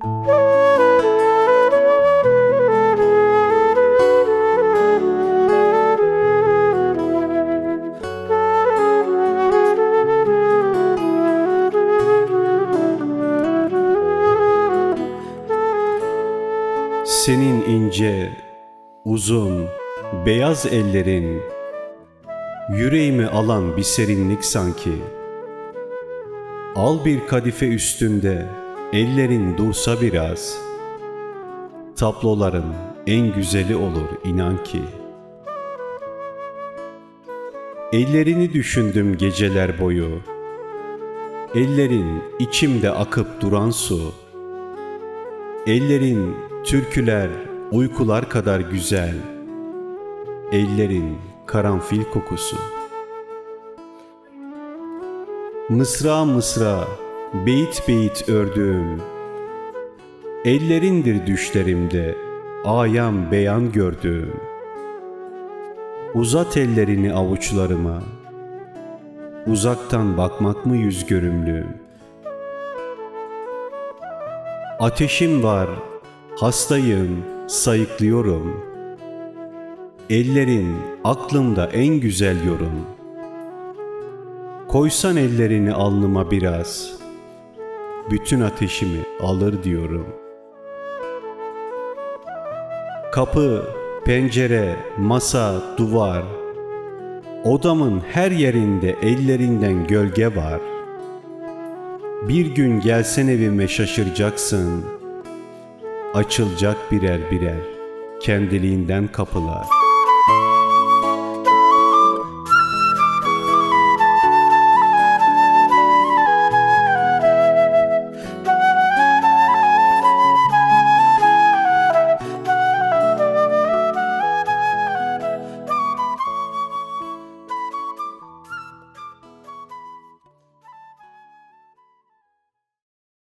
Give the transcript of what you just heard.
Senin ince, uzun, beyaz ellerin Yüreğimi alan bir serinlik sanki. Al bir kadife üstünde ellerin dursa biraz Tabloların en güzeli olur inan ki Ellerini düşündüm geceler boyu Ellerin içimde akıp duran su Ellerin türküler, uykular kadar güzel. Ellerin karanfil kokusu. Mısra mısra, beyit beyit ördüğüm. Ellerindir düşlerimde, ayan beyan gördüğüm. Uzat ellerini avuçlarıma. Uzaktan bakmak mı yüz görümlüğüm? Ateşim var, hastayım, sayıklıyorum. Ellerin aklımda en güzel yorum. Koysan ellerini alnıma biraz, bütün ateşimi alır diyorum. Kapı, pencere, masa, duvar, odamın her yerinde ellerinden gölge var. Bir gün gelsen evime şaşıracaksın. Açılacak birer birer kendiliğinden kapılar.